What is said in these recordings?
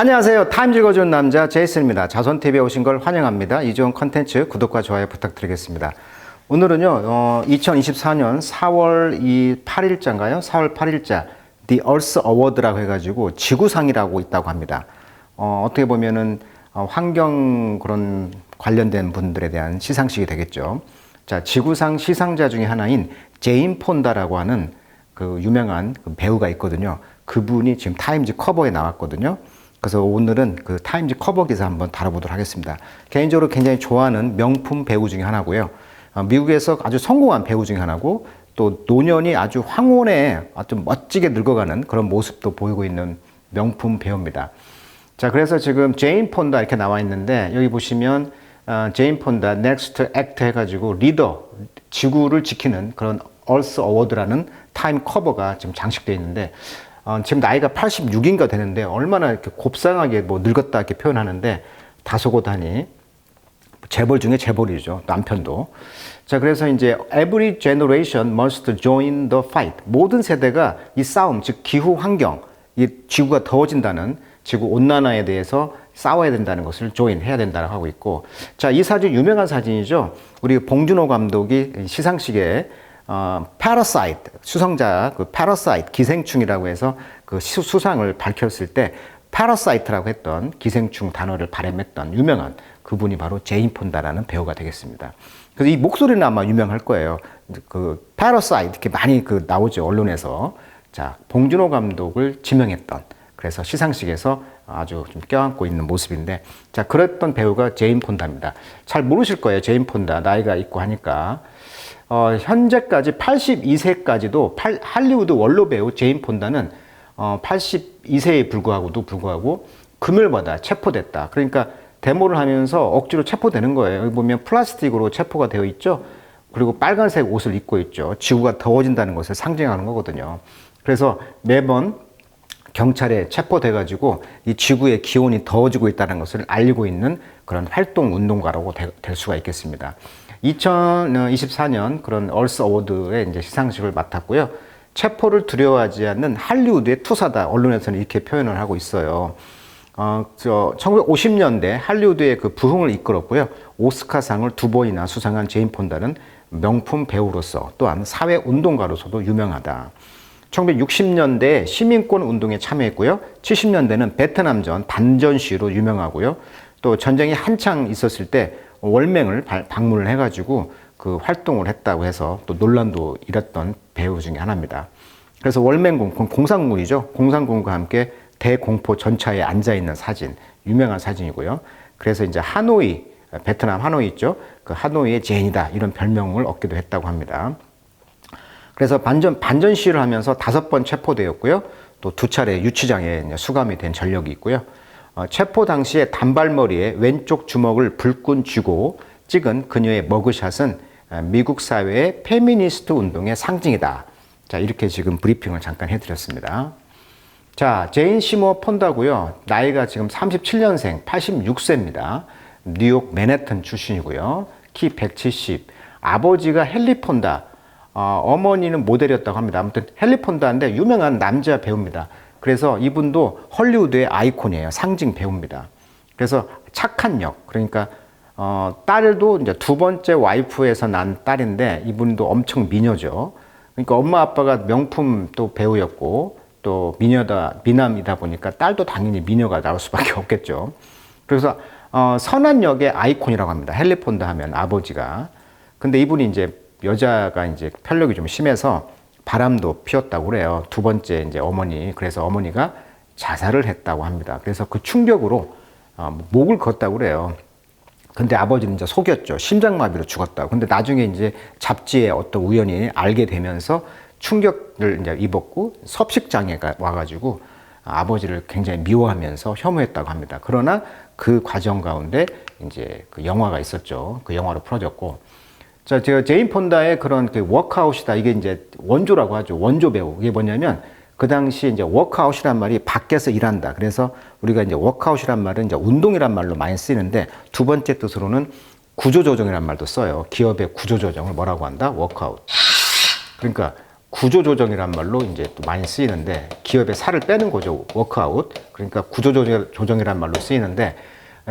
안녕하세요. 타임 읽어주는 남자 제이슨입니다. 자손TV에 오신 걸 환영합니다. 이 좋은 컨텐츠 구독과 좋아요 부탁드리겠습니다. 오늘은요, 어, 2024년 4월 이 8일자인가요? 4월 8일자 The Earth Award라고 해가지고 지구상이라고 있다고 합니다. 어, 어떻게 보면은 어, 환경 그런 관련된 분들에 대한 시상식이 되겠죠. 자, 지구상 시상자 중에 하나인 제인 폰다라고 하는 그 유명한 그 배우가 있거든요. 그분이 지금 타임즈 커버에 나왔거든요. 그래서 오늘은 그 타임즈 커버 기사 한번 다뤄보도록 하겠습니다. 개인적으로 굉장히 좋아하는 명품 배우 중에 하나고요. 어, 미국에서 아주 성공한 배우 중에 하나고 또 노년이 아주 황혼에 아주 멋지게 늙어가는 그런 모습도 보이고 있는 명품 배우입니다. 자, 그래서 지금 제인 폰다 이렇게 나와 있는데 여기 보시면 어, 제인 폰다 넥스트 액트 해가지고 리더 지구를 지키는 그런 얼스 어워드라는 타임 커버가 지금 장식되어 있는데 어, 지금 나이가 86인가 되는데 얼마나 이렇게 곱상하게 뭐 늙었다 이렇게 표현하는데 다소곳하니 재벌 중에 재벌이죠. 남편도. 자, 그래서 이제 every generation must join the fight. 모든 세대가 이 싸움, 즉 기후 환경, 이 지구가 더워진다는 지구 온난화에 대해서 싸워야 된다는 것을 조인 해야 된다고 하고 있고 자 이 사진 유명한 사진이죠 우리 봉준호 감독이 시상식에 어, 파라사이트 수성자 그 파라사이트 기생충이라고 해서 그 수- 수상을 밝혔을 때 파라사이트라고 했던 기생충 단어를 발음했던 유명한 그분이 바로 제인 폰다라는 배우가 되겠습니다. 그래서 이 목소리는 아마 유명할 거예요. 그 파라사이트 이렇게 많이 그 나오죠 언론에서 자 봉준호 감독을 지명했던 그래서 시상식에서 아주 좀 껴안고 있는 모습인데 자 그랬던 배우가 제인 폰다입니다. 잘 모르실 거예요 제인 폰다 나이가 있고 하니까 어, 현재까지 82세까지도 할리우드 원로 배우 제인 폰다는 어, 82세에 불구하고도 불구하고 금요일마다 체포됐다. 그러니까 데모를 하면서 억지로 체포되는 거예요. 여기 보면 플라스틱으로 체포가 되어 있죠. 그리고 빨간색 옷을 입고 있죠. 지구가 더워진다는 것을 상징하는 거거든요. 그래서 매번 경찰에 체포돼가지고 이 지구의 기온이 더워지고 있다는 것을 알리고 있는 그런 활동 운동가라고 되- 될 수가 있겠습니다. 2024년 그런 얼스 어워드의 이제 시상식을 맡았고요. 체포를 두려워하지 않는 할리우드의 투사다. 언론에서는 이렇게 표현을 하고 있어요. 어, 저 1950년대 할리우드의 그 부흥을 이끌었고요. 오스카상을 두 번이나 수상한 제인 폰다는 명품 배우로서 또한 사회 운동가로서도 유명하다. 1960년대 시민권 운동에 참여했고요. 70년대는 베트남전 반전 시로 유명하고요. 또 전쟁이 한창 있었을 때 월맹을 발- 방문을 해가지고 그 활동을 했다고 해서 또 논란도 일었던 배우 중에 하나입니다. 그래서 월맹군, 그건 공산군이죠. 공산군과 함께 대공포 전차에 앉아 있는 사진, 유명한 사진이고요. 그래서 이제 하노이, 베트남 하노이 있죠. 그 하노이의 제인이다 이런 별명을 얻기도 했다고 합니다. 그래서 반전 반전 시위를 하면서 다섯 번 체포되었고요. 또 두 차례 유치장에 수감이 된 전력이 있고요. 어, 체포 당시에 단발머리에 왼쪽 주먹을 불끈 쥐고 찍은 그녀의 머그샷은 어, 미국 사회의 페미니스트 운동의 상징이다. 자 이렇게 지금 브리핑을 잠깐 해드렸습니다. 자, 제인 시모 폰다고요. 나이가 지금 37년생, 86세입니다. 뉴욕 맨해튼 출신이고요. 키 170. 아버지가 헨리 폰다. 어, 어머니는 모델이었다고 합니다. 아무튼 헨리 폰다인데 유명한 남자 배우입니다. 그래서 이분도 헐리우드의 아이콘이에요. 상징 배우입니다. 그래서 착한 역. 그러니까 어, 딸도 이제 두 번째 와이프에서 난 딸인데 이분도 엄청 미녀죠. 그러니까 엄마 아빠가 명품 또 배우였고 또 미녀다 미남이다 보니까 딸도 당연히 미녀가 나올 수밖에 없겠죠. 그래서 어, 선한 역의 아이콘이라고 합니다. 헨리 폰다 하면 아버지가. 근데 이분이 이제 여자가 이제 편력이 좀 심해서 바람도 피웠다고 그래요. 두 번째 이제 어머니. 그래서 어머니가 자살을 했다고 합니다. 그래서 그 충격으로 어, 목을 걷다고 그래요. 근데 아버지는 이제 속였죠. 심장마비로 죽었다고. 근데 나중에 이제 잡지에 어떤 우연히 알게 되면서 충격을 이제 입었고 섭식장애가 와가지고 아버지를 굉장히 미워하면서 혐오했다고 합니다. 그러나 그 과정 가운데 이제 그 영화가 있었죠. 그 영화로 풀어졌고. 자, 제가 제인 폰다의 그런 그 워크아웃이다. 이게 이제 원조라고 하죠. 원조 배우. 이게 뭐냐면 그 당시 이제 워크아웃이란 말이 밖에서 일한다. 그래서 우리가 이제 워크아웃이란 말은 이제 운동이란 말로 많이 쓰이는데 두 번째 뜻으로는 구조조정이란 말도 써요. 기업의 구조조정을 뭐라고 한다? 워크아웃. 그러니까 구조조정이란 말로 이제 또 많이 쓰이는데 기업의 살을 빼는 거죠. 워크아웃. 그러니까 구조조정이란 말로 쓰이는데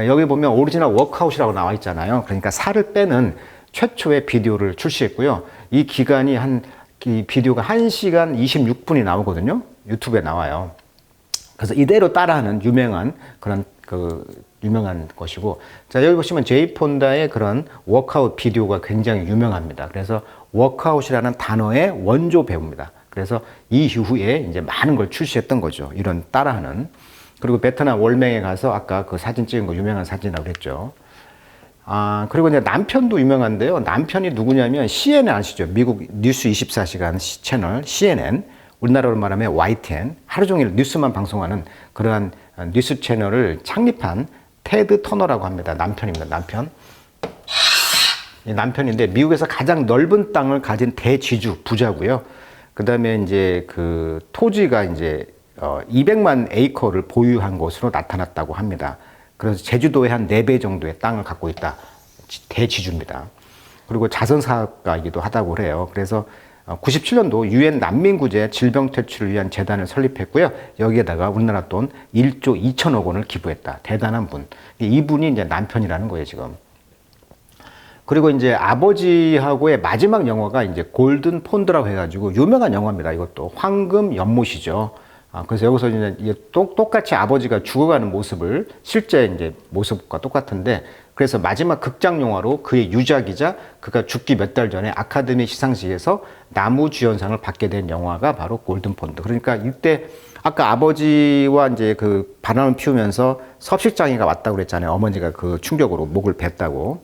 여기 보면 오리지널 워크아웃이라고 나와 있잖아요. 그러니까 살을 빼는 최초의 비디오를 출시했고요. 이 기간이 한, 이 비디오가 1시간 26분이 나오거든요. 유튜브에 나와요. 그래서 이대로 따라하는 유명한 그런 그 유명한 것이고 자 여기 보시면 제이 폰다의 그런 워크아웃 비디오가 굉장히 유명합니다. 그래서 워크아웃이라는 단어의 원조 배우입니다. 그래서 이후에 이제 많은 걸 출시했던 거죠. 이런 따라하는 그리고 베트남 월맹에 가서 아까 그 사진 찍은 거 유명한 사진이라고 그랬죠. 아, 그리고 이제 남편도 유명한데요. 남편이 누구냐면 CNN 아시죠? 미국 뉴스 24시간 채널 CNN. 우리나라로 말하면 YTN. 하루 종일 뉴스만 방송하는 그러한 뉴스 채널을 창립한 테드 터너라고 합니다. 남편입니다. 남편. 이 남편인데 미국에서 가장 넓은 땅을 가진 대지주 부자고요. 그다음에 이제 그 토지가 이제 어 200만 에이커를 보유한 것으로 나타났다고 합니다. 그래서 제주도의 한 4배 정도의 땅을 갖고 있다. 대지주입니다. 그리고 자선 사업가이기도 하다고 그래요. 그래서 97년도 유엔 난민구제 질병 퇴출을 위한 재단을 설립했고요. 여기에다가 우리나라 돈 1조 2천억 원을 기부했다. 대단한 분. 이분이 이제 남편이라는 거예요, 지금. 그리고 이제 아버지하고의 마지막 영화가 이제 골든 폰드라고 해가지고 유명한 영화입니다. 이것도 황금 연못이죠. 아, 그래서 여기서 이제 똑, 똑같이 아버지가 죽어가는 모습을 실제 이제 모습과 똑같은데 그래서 마지막 극장 영화로 그의 유작이자 그가 죽기 몇 달 전에 아카데미 시상식에서 나무주연상을 받게 된 영화가 바로 골든 폰드. 그러니까 이때 아까 아버지와 이제 그 바람을 피우면서 섭식장애가 왔다고 그랬잖아요. 어머니가 그 충격으로 목을 뱉다고.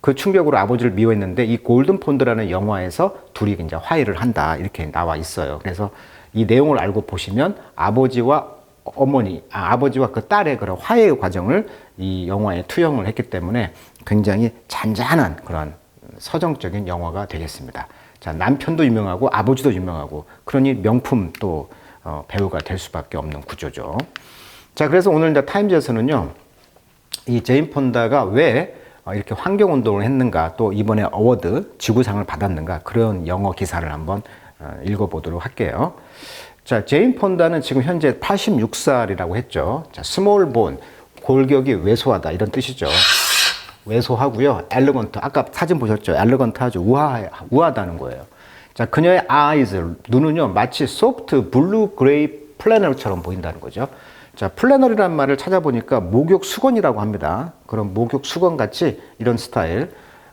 그 충격으로 아버지를 미워했는데 이 골든 폰드라는 영화에서 둘이 이제 화해를 한다 이렇게 나와 있어요. 그래서 이 내용을 알고 보시면 아버지와 어머니, 아, 아버지와 그 딸의 그런 화해 과정을 이 영화에 투영을 했기 때문에 굉장히 잔잔한 그런 서정적인 영화가 되겠습니다. 자, 남편도 유명하고 아버지도 유명하고 그러니 명품 또 어, 배우가 될 수밖에 없는 구조죠. 자, 그래서 오늘 이제 타임즈에서는요, 이 제인 폰다가 왜 어, 이렇게 환경 운동을 했는가 또 이번에 어워드 지구상을 받았는가 그런 영어 기사를 한번 어, 읽어보도록 할게요. 자, 제인 폰다는 지금 현재 86살이라고 했죠. 자, 스몰 본 골격이 왜소하다 이런 뜻이죠. 왜소하고요. 엘레건트 아까 사진 보셨죠? 엘레건트 아주 우아 우아하다는 거예요. 자, 그녀의 eyes 눈은요 마치 소프트 블루 그레이 플래너처럼 보인다는 거죠. 자, 플래너리란 말을 찾아보니까 목욕 수건이라고 합니다. 그런 목욕 수건 같이 이런 스타일.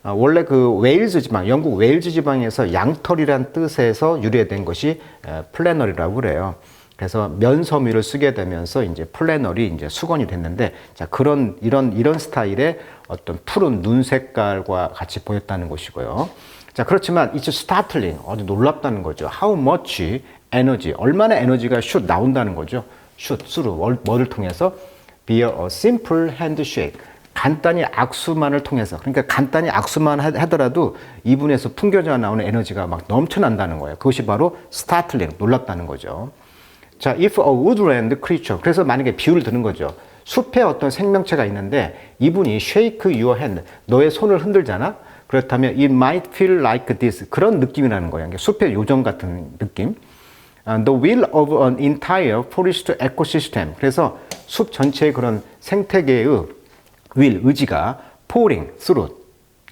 아, 원래 그 웨일즈 지방, 영국 웨일즈 지방에서 양털이란 뜻에서 유래된 것이 에, 플래너리라고 그래요. 그래서 면섬유를 쓰게 되면서 이제 플래너리 이제 수건이 됐는데 자 그런 이런 이런 스타일의 어떤 푸른 눈 색깔과 같이 보였다는 것이고요. 자 그렇지만 it's startling 아주 놀랍다는 거죠. How much energy 얼마나 에너지가 슛 나온다는 거죠. 슛으로 뭐를 통해서 via a simple handshake 간단히 악수만을 통해서 그러니까 간단히 악수만 하더라도 이분에서 풍겨져 나오는 에너지가 막 넘쳐난다는 거예요. 그것이 바로 startling 놀랍다는 거죠. 자, if a woodland creature. 그래서 만약에 비유를 드는 거죠. 숲에 어떤 생명체가 있는데 이분이 shake your hand. 너의 손을 흔들잖아? 그렇다면 it might feel like this. 그런 느낌이라는 거예요. 숲의 요정 같은 느낌. Uh, the will of an entire forest ecosystem. 그래서 숲 전체의 그런 생태계의 will, 의지가 pouring through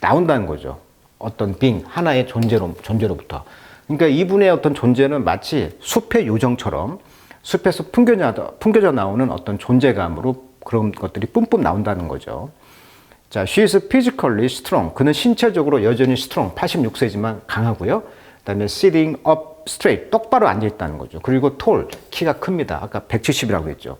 나온다는 거죠. 어떤 being, 하나의 존재로, 존재로부터. 그러니까 이분의 어떤 존재는 마치 숲의 요정처럼 숲에서 풍겨져, 풍겨져 나오는 어떤 존재감으로 그런 것들이 뿜뿜 나온다는 거죠. 자, she is physically strong. 그는 신체적으로 여전히 strong, 86세지만 강하고요. 그다음에 sitting up straight, 똑바로 앉아 있다는 거죠. 그리고 tall, 키가 큽니다. 아까 170이라고 했죠.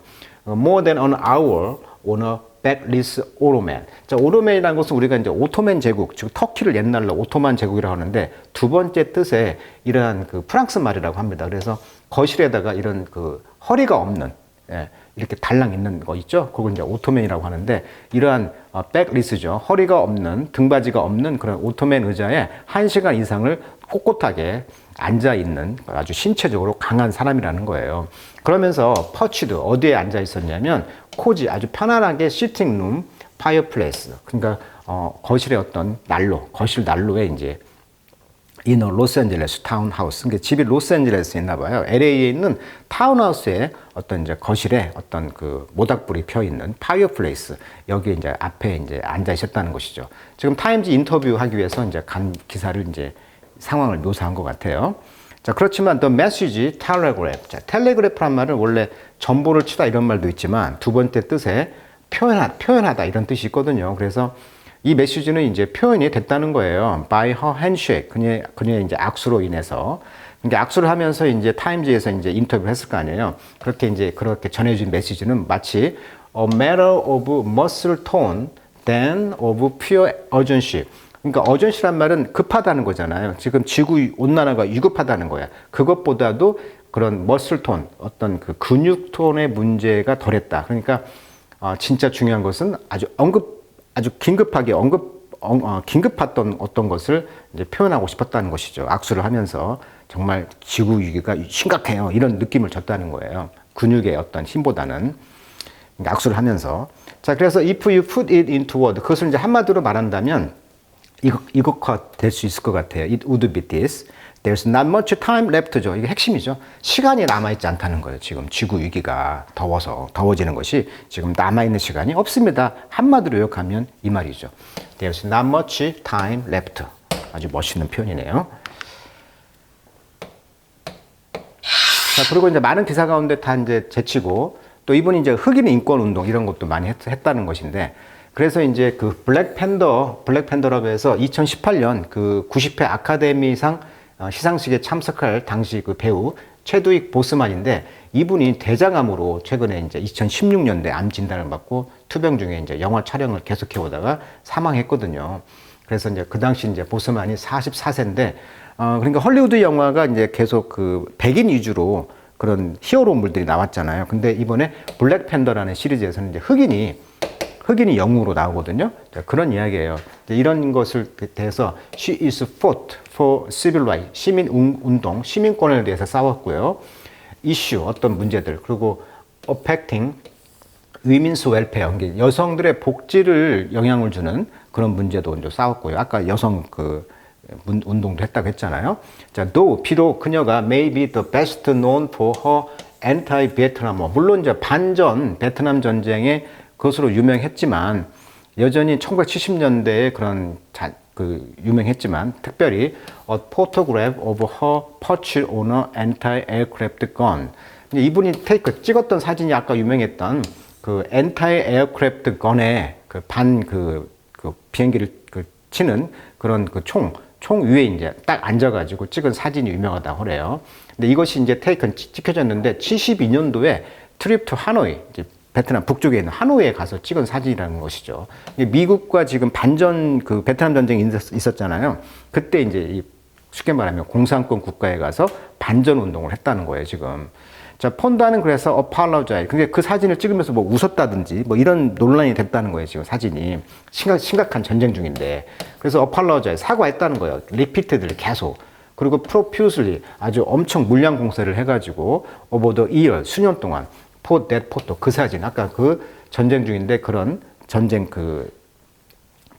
more than an hour on a backless Ottoman. 자, 오토맨이라는 것은 우리가 이제 오토맨 제국, 즉 터키를 옛날로 오토만 제국이라고 하는데 두 번째 뜻에 이러한 그 프랑스 말이라고 합니다. 그래서 거실에다가 이런 그 허리가 없는 예, 이렇게 달랑 있는 거 있죠? 그걸 이제 오토맨이라고 하는데 이러한 어, 백리스죠. 허리가 없는 등받이가 없는 그런 오토맨 의자에 한 시간 이상을 꼿꼿하게 앉아 있는 아주 신체적으로 강한 사람이라는 거예요. 그러면서 퍼치드 어디에 앉아 있었냐면 코지 아주 편안하게 시팅룸 파이어플레이스 그러니까 어, 거실의 어떤 난로 거실 난로에 이제 이너 로스앤젤레스 타운하우스. 그러니까 집이 로스앤젤레스에 있나 봐요. LA에 있는 타운하우스에 어떤 이제 거실에 어떤 그 모닥불이 펴 있는 파이어플레이스 여기 이제 앞에 이제 앉아 있었다는 것이죠. 지금 타임즈 인터뷰하기 위해서 이제 간 기사를 이제 상황을 묘사한 것 같아요. 자, 그렇지만 the message telegraph. 자, 텔레그래프란 말은 원래 전보를 치다 이런 말도 있지만 두 번째 뜻에 표현하, 표현하다 이런 뜻이 있거든요. 그래서 이 메시지는 이제 표현이 됐다는 거예요. by her handshake. 그녀의, 그녀의 이제 악수로 인해서. 그러니까 악수를 하면서 이제 타임즈에서 이제 인터뷰를 했을 거 아니에요. 그렇게 이제 그렇게 전해준 메시지는 마치 a matter of muscle tone than of pure urgency. 그러니까 urgency란 말은 급하다는 거잖아요. 지금 지구 온난화가 위급하다는 거야. 그것보다도 그런 tone, 어떤 그 근육 톤의 문제가 덜했다. 그러니까 어, 진짜 중요한 것은 아주 언급 아주 긴급하게 언급 어, 어, 긴급했던 어떤 것을 이제 표현하고 싶었다는 것이죠. 악수를 하면서 정말 지구 위기가 심각해요. 이런 느낌을 줬다는 거예요. 근육의 어떤 힘보다는 그러니까 악수를 하면서 자 그래서 if you put it into word 그것을 이제 한마디로 말한다면 이것화 될 수 있을 것 같아요. It would be this. There's not much time left죠. 이게 핵심이죠. 시간이 남아있지 않다는 거예요. 지금 지구 위기가 더워서 더워지는 것이 지금 남아있는 시간이 없습니다. 한마디로 요약하면 이 말이죠. There's not much time left. 아주 멋있는 표현이네요. 자, 그리고 이제 많은 기사 가운데 다 이제 제치고 또 이분이 이제 흑인 인권 운동 이런 것도 많이 했, 했다는 것인데 그래서 이제 그 블랙팬더, 블랙팬더라고 해서 2018년 그 90회 아카데미상 어, 시상식에 참석할 당시 그 배우 최두익 보스만인데 이분이 대장암으로 최근에 이제 2016년대 암 진단을 받고 투병 중에 이제 영화 촬영을 계속해 오다가 사망했거든요. 그래서 이제 그 당시 이제 보스만이 44세인데 어 그러니까 헐리우드 영화가 이제 계속 그 백인 위주로 그런 히어로물들이 나왔잖아요. 근데 이번에 블랙팬더라는 시리즈에서는 이제 흑인이 흑인이 영웅으로 나오거든요. 자, 그런 이야기예요. 이런 것을 대해서 she is fought for civil rights 시민 운동 시민권에 대해서 싸웠고요. 이슈 어떤 문제들 그리고 affecting 위민스 웰페어 여성들의 복지를 영향을 주는 그런 문제도 이제 싸웠고요. 아까 여성 그 운동도 했다고 했잖아요. 자, 또 비록 그녀가 may be the best known for her anti-Vietnam. 물론 이제 반전 베트남 전쟁의 그 것으로 유명했지만 여전히 1970년대에 그런 자, 그 유명했지만 특별히 A Photograph of Her Purchase on a Anti-Aircraft Gun 이분이 테이크 찍었던 사진이 아까 유명했던 그 Anti-Aircraft Gun의 그반그그 비행기를 그 치는 그런 그 총, 총 위에 이제 딱 앉아가지고 찍은 사진이 유명하다고 그래요. 근데 이것이 이제 테이크 찍혀졌는데 72년도에 트립 투 하노이, 베트남 북쪽에 있는 하노이에 가서 찍은 사진이라는 것이죠. 미국과 지금 반전 그 베트남 전쟁이 있었잖아요. 그때 이제 쉽게 말하면 공산권 국가에 가서 반전 운동을 했다는 거예요, 지금. 자, 폰다는 그래서 apologize. 그게 그 사진을 찍으면서 뭐 웃었다든지 뭐 이런 논란이 됐다는 거예요, 지금 사진이. 심각, 심각한 전쟁 중인데. 그래서 apologize. 사과했다는 거예요. repeatedly 계속. 그리고 profusely 아주 엄청 물량 공세를 해가지고 the year 수년 동안 포, 넷 포토 그 사진 아까 그 전쟁 중인데 그런 전쟁 그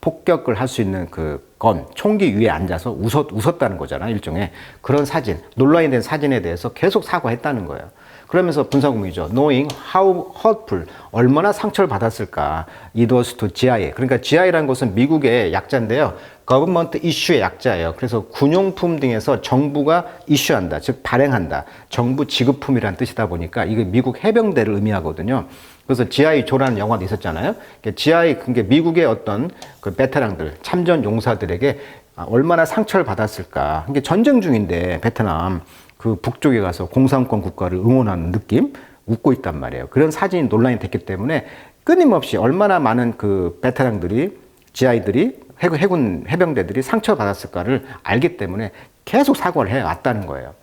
폭격을 할 수 있는 그 건 총기 위에 앉아서 웃었, 웃었다는 거잖아 일종의 그런 사진 논란이 된 사진에 대해서 계속 사과했다는 거예요. 그러면서 분사구문이죠. knowing how hurtful 얼마나 상처를 받았을까. it was to GI. 그러니까 GI라는 것은 미국의 약자인데요. Government issue의 약자예요. 그래서 군용품 등에서 정부가 이슈한다. 즉 발행한다. 정부 지급품이라는 뜻이다 보니까 이게 미국 해병대를 의미하거든요. 그래서 GI 조라는 영화도 있었잖아요. GI 그게 미국의 어떤 그 베테랑들 참전 용사들에게 얼마나 상처를 받았을까. 이게 전쟁 중인데 베트남 그 북쪽에 가서 공산권 국가를 응원하는 느낌 웃고 있단 말이에요. 그런 사진이 논란이 됐기 때문에 끊임없이 얼마나 많은 그 베테랑들이 GI들이 해군, 해군 해병대들이 상처받았을까를 알기 때문에 계속 사과를 해 왔다는 거예요.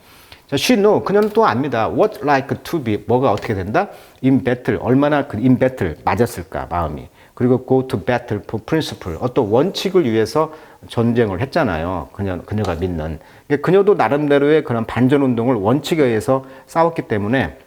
자, she know 그녀는 또 압니다. What like to be 뭐가 어떻게 된다? In battle 얼마나 그 in battle 맞았을까 마음이. 그리고 go to battle for principle 어떤 원칙을 위해서 전쟁을 했잖아요. 그녀 그녀가 믿는. 그녀도 나름대로의 그런 반전 운동을 원칙에 의해서 싸웠기 때문에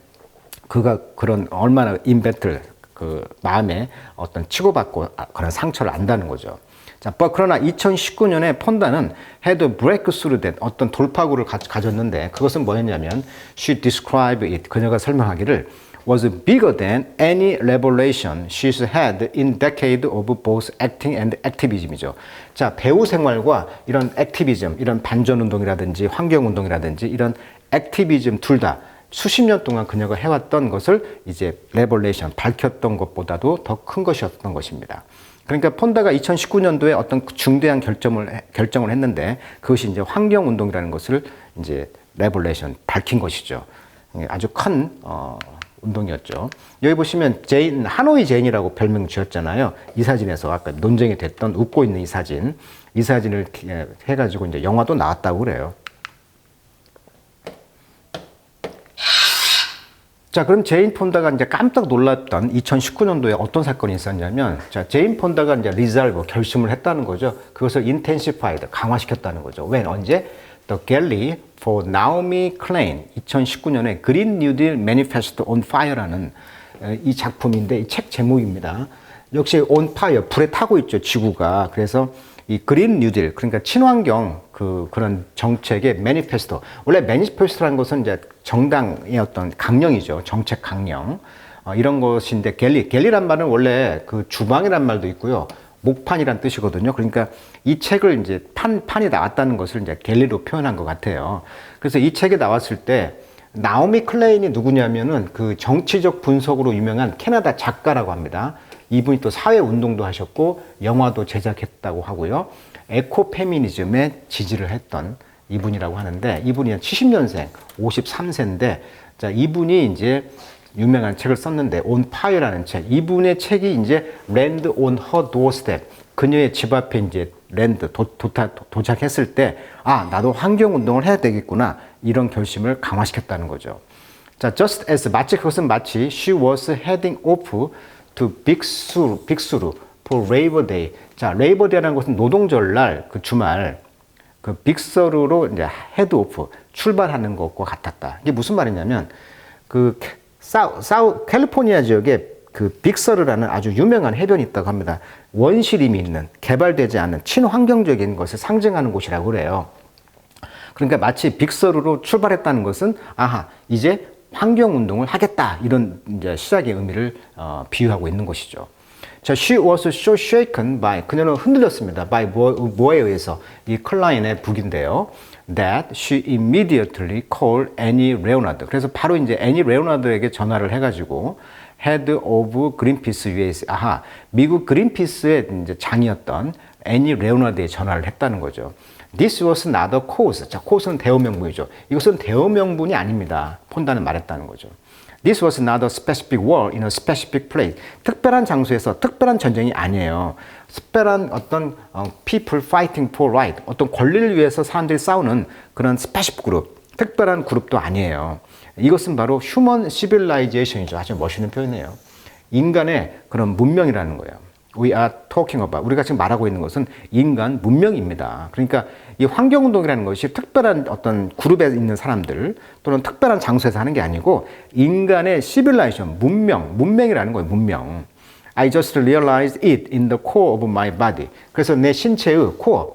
그가 그런 얼마나 in battle 그 마음에 어떤 치고받고 그런 상처를 안다는 거죠. 자, 그러나 2019년에 폰다는 had breakthrough 된 어떤 돌파구를 가, 가졌는데 그것은 뭐였냐면 she described it 그녀가 설명하기를 was bigger than any revelation she's had in decade of both acting and activism이죠. 자, 배우 생활과 이런 액티비즘, 이런 반전 운동이라든지 환경 운동이라든지 이런 액티비즘 둘 다 수십 년 동안 그녀가 해왔던 것을 이제 레볼레이션 밝혔던 것보다도 더 큰 것이었던 것입니다. 그러니까 폰다가 2019년도에 어떤 중대한 결정을 결정을 했는데 그것이 이제 환경 운동이라는 것을 이제 레볼레이션 밝힌 것이죠. 아주 큰 어, 운동이었죠. 여기 보시면 제인 하노이 제인이라고 별명 지었잖아요. 이 사진에서 아까 논쟁이 됐던 웃고 있는 이 사진, 이 사진을 해가지고 이제 영화도 나왔다고 그래요. 자, 그럼 제인 폰다가 이제 깜짝 놀랐던 2019년도에 어떤 사건이 있었냐면, 자, 제인 폰다가 이제 리잘브 결심을 했다는 거죠. 그것을 인텐시파이드 강화시켰다는 거죠. 웬 언제? The Galley for Naomi Klein 2019년에 Green New Deal Manifesto on Fire라는 이 작품인데 이 책 제목입니다. 역시 on fire 불에 타고 있죠 지구가. 그래서 이 그린 뉴딜 그러니까 친환경 그 그런 정책의 매니페스토. 원래 매니페스토라는 것은 이제 정당의 어떤 강령이죠. 정책 강령. 어, 이런 것인데 갤리 갤리란 말은 원래 그 주방이란 말도 있고요. 목판이란 뜻이거든요. 그러니까 이 책을 이제 판 판이 나왔다는 것을 이제 갤리로 표현한 것 같아요. 그래서 이 책이 나왔을 때 나오미 클레인이 누구냐면은 그 정치적 분석으로 유명한 캐나다 작가라고 합니다. 이분이 또 사회 운동도 하셨고 영화도 제작했다고 하고요. 에코 페미니즘에 지지를 했던 이분이라고 하는데 이분이 70년생, 53세인데 자, 이분이 이제 유명한 책을 썼는데 온 파이어라는 책. 이분의 책이 이제 랜드 온 허 도어스텝. 그녀의 집 앞에 이제 랜드 도, 도타, 도착했을 때 아, 나도 환경 운동을 해야 되겠구나. 이런 결심을 강화시켰다는 거죠. 자, just as 마치 그것은 마치 she was heading off to 빅수루, 빅수루 for Labor Day. 자, Labor Day라는 것은 노동절 날 그 주말 그 빅서루로 이제 헤드 오프 출발하는 것과 같았다. 이게 무슨 말이냐면 그 사우, 사우 캘리포니아 지역에 그 빅서르라는 아주 유명한 해변이 있다고 합니다. 원시림이 있는 개발되지 않은 친환경적인 것을 상징하는 곳이라고 그래요. 그러니까 마치 빅서르로 출발했다는 것은 아하 이제 환경 운동을 하겠다 이런 이제 시작의 의미를 어, 비유하고 있는 것이죠. 자, she was so shaken by 그녀는 흔들렸습니다. by 뭐, 뭐에 의해서 이 클라인의 북인데요. that she immediately called Annie Leonard. 그래서 바로 이제 애니 레오나드에게 전화를 해가지고 head of Greenpeace US. 아하, 미국 그린피스의 이제 장이었던 애니 레오나드에 전화를 했다는 거죠. This was not a cause. 자, cause는 대어 명분이죠. 이것은 대어 명분이 아닙니다. 폰다는 말했다는 거죠. This was not a specific war in a specific place. 특별한 장소에서 특별한 전쟁이 아니에요. 특별한 어떤 어, people fighting for right, 어떤 권리를 위해서 사람들이 싸우는 그런 specific 그룹, 특별한 그룹도 아니에요. 이것은 바로 human civilization이죠. 아주 멋있는 표현이에요. 인간의 그런 문명이라는 거예요. We are talking about. 우리가 지금 말하고 있는 것은 인간 문명입니다. 그러니까 이 환경 운동이라는 것이 특별한 어떤 그룹에 있는 사람들 또는 특별한 장소에서 하는 게 아니고 인간의 civilization, 문명, 문명이라는 거예요. 문명. I just realized it in the core of my body. 그래서 내 신체의 코어,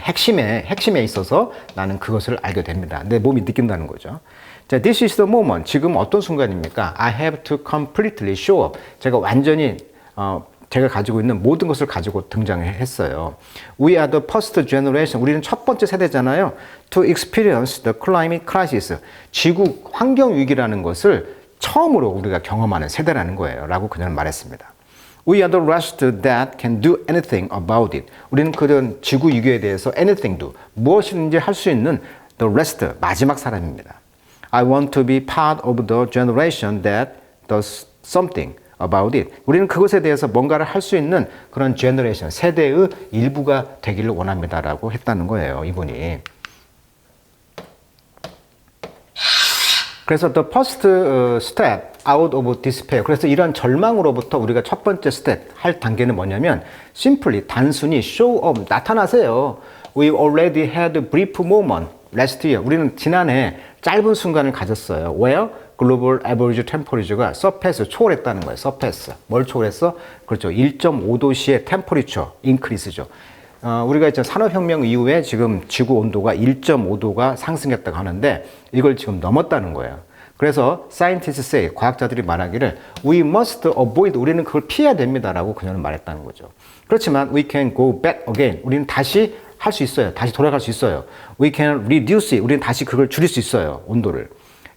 핵심에, 핵심에 있어서 나는 그것을 알게 됩니다. 내 몸이 느낀다는 거죠. 자, this is the moment. 지금 어떤 순간입니까? I have to completely show up. 제가 완전히 어, 제가 가지고 있는 모든 것을 가지고 등장했어요. We are the first generation. 우리는 첫 번째 세대잖아요. To experience the climate crisis. 지구 환경 위기라는 것을 처음으로 우리가 경험하는 세대라는 거예요. 라고 그녀는 말했습니다. We are the rest that can do anything about it. 우리는 그런 지구 위기에 대해서 anything do. 무엇이든지 할 수 있는 the rest, 마지막 사람입니다. I want to be part of the generation that does something. About it. 우리는 그것에 대해서 뭔가를 할 수 있는 그런 제너레이션, 세대의 일부가 되기를 원합니다라고 했다는 거예요, 이분이. 그래서 the first step out of despair. 그래서 이런 절망으로부터 우리가 첫 번째 스텝 할 단계는 뭐냐면 simply 단순히 show up 나타나세요. We already had a brief moment last year. 우리는 지난해 짧은 순간을 가졌어요. Where 글로벌 에버리지 템퍼리처가 서페스 초월했다는 거예요. 서페스. 뭘 초월했어? 그렇죠. 1.5도씨의 템퍼리처 인크리스죠. 어, 우리가 이제 산업혁명 이후에 지금 지구 온도가 1.5도가 상승했다고 하는데 이걸 지금 넘었다는 거예요. 그래서 scientists say, 과학자들이 말하기를 we must avoid, 우리는 그걸 피해야 됩니다라고 그녀는 말했다는 거죠. 그렇지만 we can go back again, 우리는 다시 할 수 있어요. 다시 돌아갈 수 있어요. We can reduce it, 우리는 다시 그걸 줄일 수 있어요. 온도를.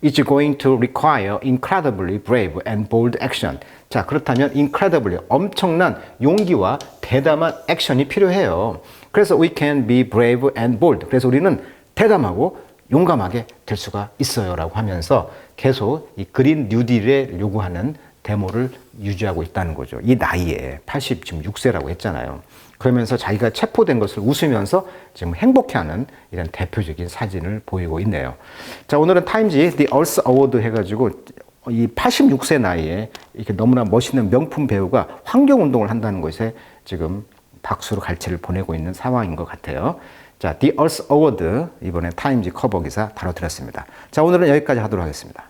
It's going to require incredibly brave and bold action. 자, 그렇다면 incredibly 엄청난 용기와 대담한 액션이 필요해요. 그래서 we can be brave and bold. 그래서 우리는 대담하고 용감하게 될 수가 있어요라고 하면서 계속 이 그린 뉴딜에 요구하는 데모를 유지하고 있다는 거죠. 이 나이에 80 지금 6세라고 했잖아요. 그러면서 자기가 체포된 것을 웃으면서 지금 행복해하는 이런 대표적인 사진을 보이고 있네요. 자 오늘은 타임지 The Earth Award 해가지고 이 86세 나이에 이렇게 너무나 멋있는 명품 배우가 환경 운동을 한다는 것에 지금 박수로 갈채를 보내고 있는 상황인 것 같아요. 자, The Earth Award 이번에 타임지 커버 기사 다뤄드렸습니다. 자, 오늘은 여기까지 하도록 하겠습니다.